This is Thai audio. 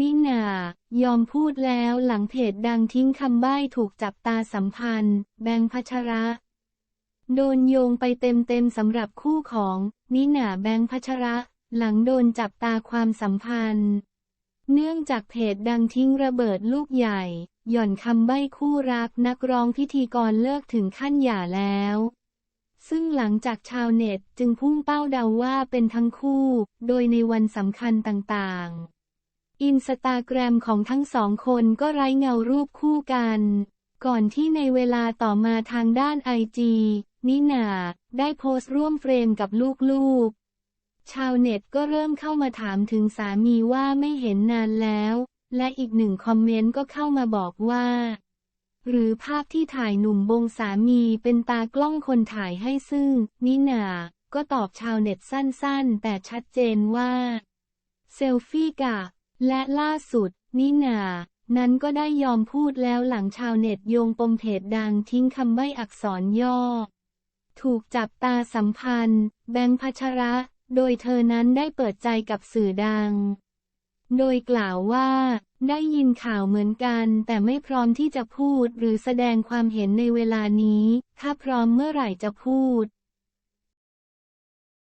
นี่นายอมพูดแล้วหลังเพจดังทิ้งคำใบ้ถูกจับตาสัมพันธ์ แบงค์พัชระ โดนโยงไปเต็มๆสำหรับคู่ของนิน่าแบงค์พัชระ หลังโดนจับตาความสัมพันธ์ เนื่องจากเพจดังทิ้งระเบิดลูกใหญ่ หย่อนคำใบ้คู่รักนักร้องพิธีกรเลิกถึงขั้นหย่าแล้วซึ่งหลังจากชาวเน็ตจึงพุ่งเป้าเดาว่าเป็นทั้งคู่ โดยในวันสำคัญต่างๆ อินสตาแกรมของทั้งสองคนก็ไร้เงารูปคู่กัน ก่อนที่ในเวลาต่อมาทางด้านไอจีนิน่าได้โพสต์ร่วมเฟรมกับลูกๆ ชาวเน็ตก็เริ่มเข้ามาถามถึงสามีว่าไม่เห็นนานแล้ว และอีกหนึ่งคอมเมนต์ก็เข้ามาบอกว่า หรือภาพที่ถ่ายหนุ่มบงสามีเป็นตากล้องคนถ่ายให้ซึ่ง นิน่าก็ตอบชาวเน็ตสั้นๆ แต่ชัดเจนว่า เซลฟี่กับ และล่าสุด นิน่านั้นก็ได้ยอมพูดแล้วหลังชาวเน็ตโยงปมเพจดังทิ้งคำใบ้อักษรย่อ ถูกจับตาสัมพันธ์ แบงค์พัชระ โดยเธอนั้นได้เปิดใจกับสื่อดัง โดยกล่าวว่า ได้ยินข่าวเหมือนกัน แต่ไม่พร้อมที่จะพูดหรือแสดงความเห็นในเวลานี้ ถ้าพร้อมเมื่อไหร่จะพูด